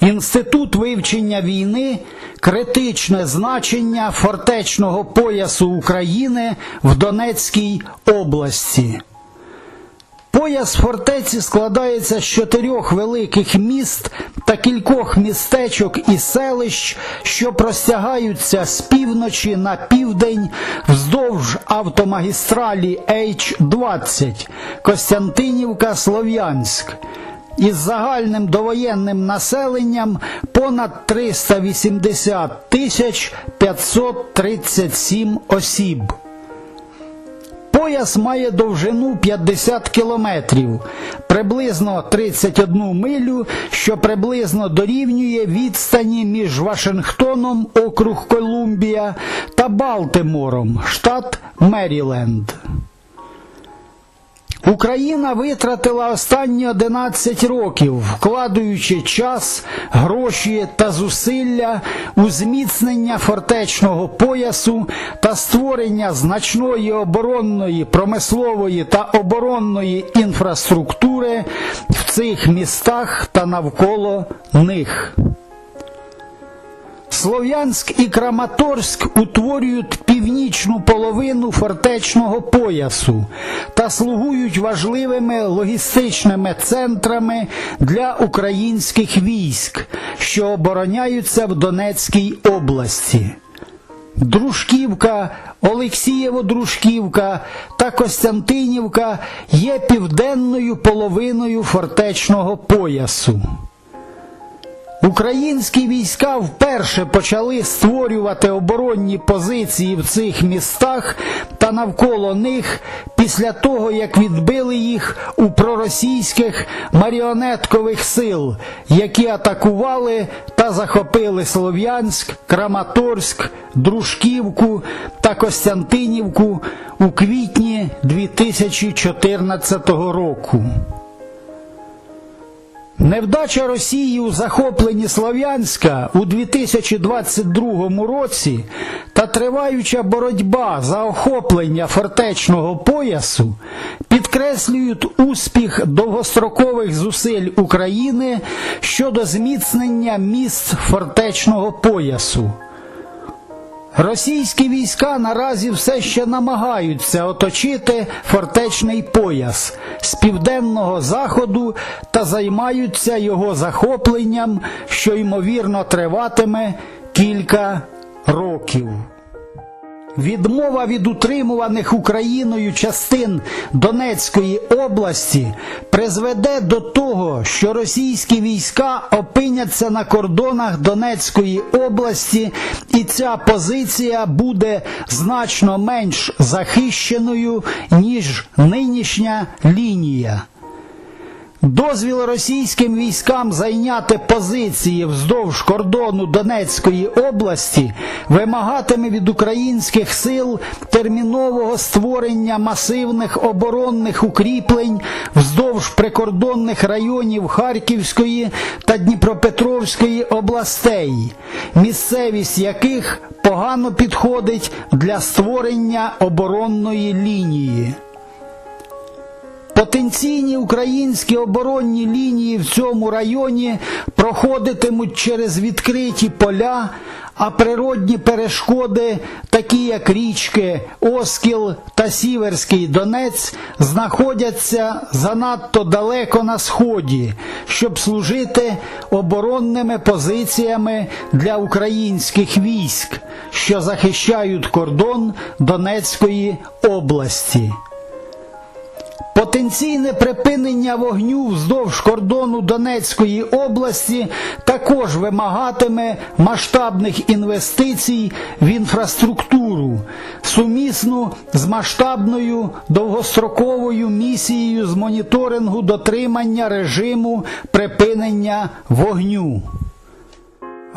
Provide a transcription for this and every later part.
Інститут вивчення війни критичне значення фортечного поясу України в Донецькій області. Пояс фортеці складається з чотирьох великих міст та кількох містечок і селищ, що простягаються з півночі на південь вздовж автомагістралі H-20 Костянтинівка Слов'янськ із загальним довоєнним населенням понад 380 тисяч 537 осіб. Пояс має довжину 50 кілометрів, приблизно 31 милю, що приблизно дорівнює відстані між Вашингтоном, округ Колумбія, та Балтимором, штат Меріленд. Україна витратила останні 11 років, вкладаючи час, гроші та зусилля у зміцнення фортечного поясу та створення значної оборонної, промислової та оборонної інфраструктури в цих містах та навколо них. Слов'янськ і Краматорськ утворюють північну половину фортечного поясу та слугують важливими логістичними центрами для українських військ, що обороняються в Донецькій області. Дружківка, Олексієво-Дружківка та Костянтинівка є південною половиною фортечного поясу. Українські війська вперше почали створювати оборонні позиції в цих містах та навколо них після того, як відбили їх у проросійських маріонеткових сил, які атакували та захопили Слов'янськ, Краматорськ, Дружківку та Костянтинівку у квітні 2014 року. Невдача Росії у захопленні Слов'янська у 2022 році та триваюча боротьба за охоплення фортечного поясу підкреслюють успіх довгострокових зусиль України щодо зміцнення міст фортечного поясу. Російські війська наразі все ще намагаються оточити фортечний пояс з південного заходу та займаються його захопленням, що ймовірно триватиме кілька років. Відмова від утримуваних Україною частин Донецької області призведе до того, що російські війська опиняться на кордонах Донецької області, і ця позиція буде значно менш захищеною, ніж нинішня лінія. Дозвіл російським військам зайняти позиції вздовж кордону Донецької області вимагатиме від українських сил термінового створення масивних оборонних укріплень вздовж прикордонних районів Харківської та Дніпропетровської областей, місцевість яких погано підходить для створення оборонної лінії. Потенційні українські оборонні лінії в цьому районі проходитимуть через відкриті поля, а природні перешкоди, такі як річки Оскіл та Сіверський Донець, знаходяться занадто далеко на сході, щоб служити оборонними позиціями для українських військ, що захищають кордон Донецької області. Потенційне припинення вогню вздовж кордону Донецької області також вимагатиме масштабних інвестицій в інфраструктуру, сумісну з масштабною довгостроковою місією з моніторингу дотримання режиму припинення вогню.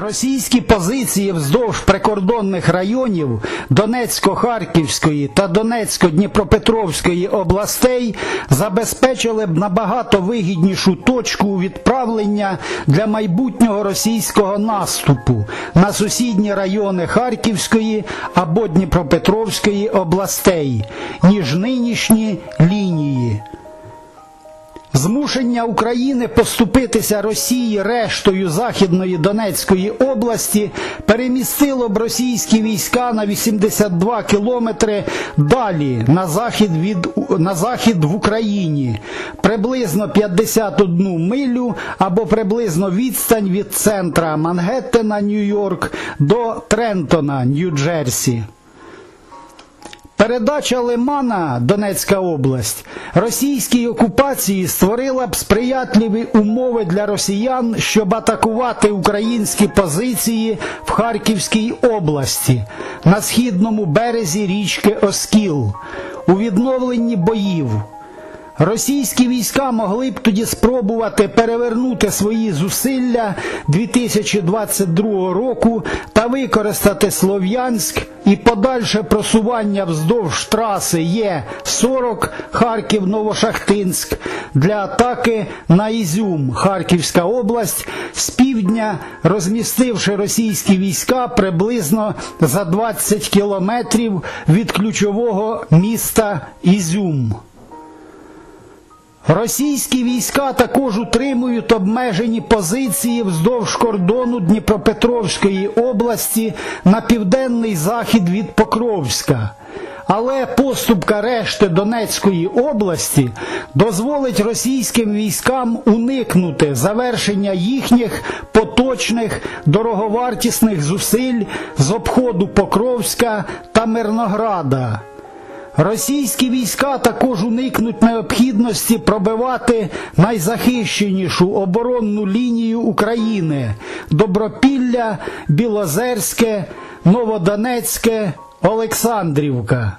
Російські позиції вздовж прикордонних районів Донецько-Харківської та Донецько-Дніпропетровської областей забезпечили б набагато вигіднішу точку відправлення для майбутнього російського наступу на сусідні райони Харківської або Дніпропетровської областей, ніж нинішні лінії. Змушення України поступитися Росії рештою Західної Донецької області перемістило б російські війська на 82 кілометри далі на захід, від, на захід в Україні, приблизно 51 милю або приблизно відстань від центра Мангеттена, Нью-Йорк до Трентона, Нью-Джерсі. Передача Лимана, Донецька область, російській окупації створила б сприятливі умови для росіян, щоб атакувати українські позиції в Харківській області на східному березі річки Оскіл у відновленні боїв. Російські війська могли б тоді спробувати перевернути свої зусилля 2022 року та використати Слов'янськ і подальше просування вздовж траси Є-40 Харків-Новошахтинськ для атаки на Ізюм, Харківська область, з півдня розмістивши російські війська приблизно за 20 кілометрів від ключового міста Ізюм. Російські війська також утримують обмежені позиції вздовж кордону Дніпропетровської області на південний захід від Покровська. Але поступка решти Донецької області дозволить російським військам уникнути завершення їхніх поточних дороговартісних зусиль з обходу Покровська та Мирнограда. Російські війська також уникнуть необхідності пробивати найзахищенішу оборонну лінію України Добропілля, Білозерське, Новодонецьке, Олександрівка,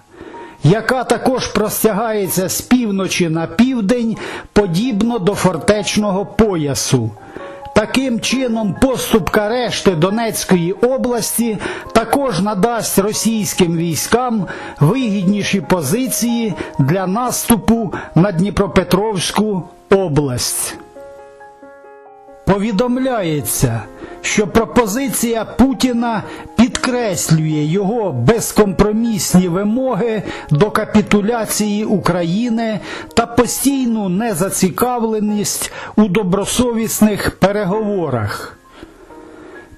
яка також простягається з півночі на південь, подібно до фортечного поясу. Таким чином, поступка решти Донецької області також надасть російським військам вигідніші позиції для наступу на Дніпропетровську область. Повідомляється, що пропозиція Путіна підкреслює його безкомпромісні вимоги до капітуляції України та постійну незацікавленість у добросовісних переговорах.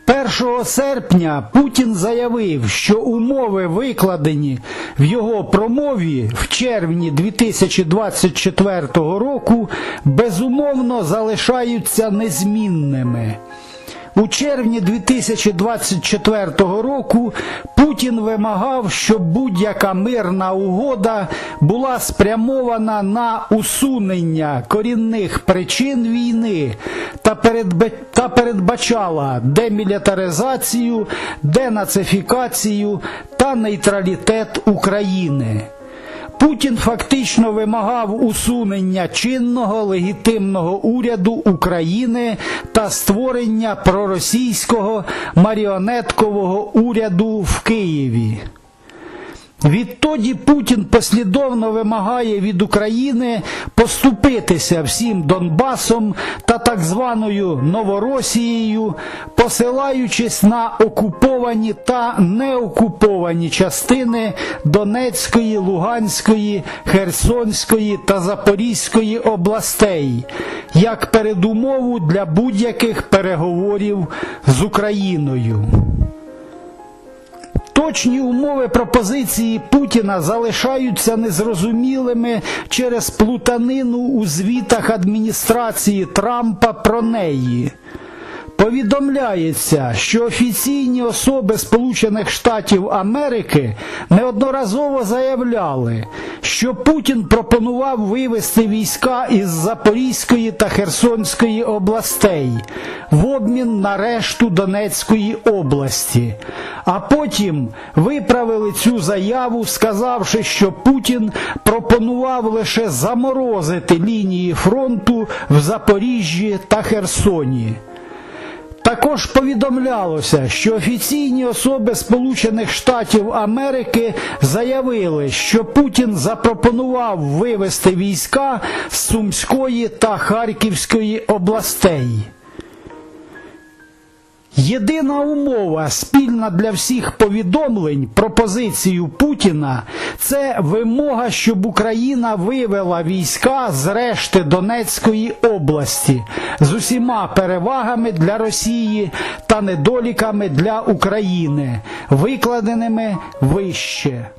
1 серпня Путін заявив, що умови, викладені в його промові в червні 2024 року, безумовно залишаються незмінними. У червні 2024 року Путін вимагав, щоб будь-яка мирна угода була спрямована на усунення корінних причин війни та, передбачала демілітаризацію, денацифікацію та нейтралітет України. Путін фактично вимагав усунення чинного легітимного уряду України та створення проросійського маріонеткового уряду в Києві. Відтоді Путін послідовно вимагає від України поступитися всім Донбасом та так званою Новоросією, посилаючись на окуповані та неокуповані частини Донецької, Луганської, Херсонської та Запорізької областей як передумову для будь-яких переговорів з Україною. Точні умови пропозиції Путіна залишаються незрозумілими через плутанину у звітах адміністрації Трампа про неї. Повідомляється, що офіційні особи Сполучених Штатів Америки неодноразово заявляли, що Путін пропонував вивести війська із Запорізької та Херсонської областей в обмін на решту Донецької області, а потім виправили цю заяву, сказавши, що Путін пропонував лише заморозити лінії фронту в Запоріжжі та Херсоні. Також повідомлялося, що офіційні особи Сполучених Штатів Америки заявили, що Путін запропонував вивести війська з Сумської та Харківської областей. Єдина умова, спільна для всіх повідомлень про позицію Путіна, це вимога, щоб Україна вивела війська з решти Донецької області з усіма перевагами для Росії та недоліками для України, викладеними вище.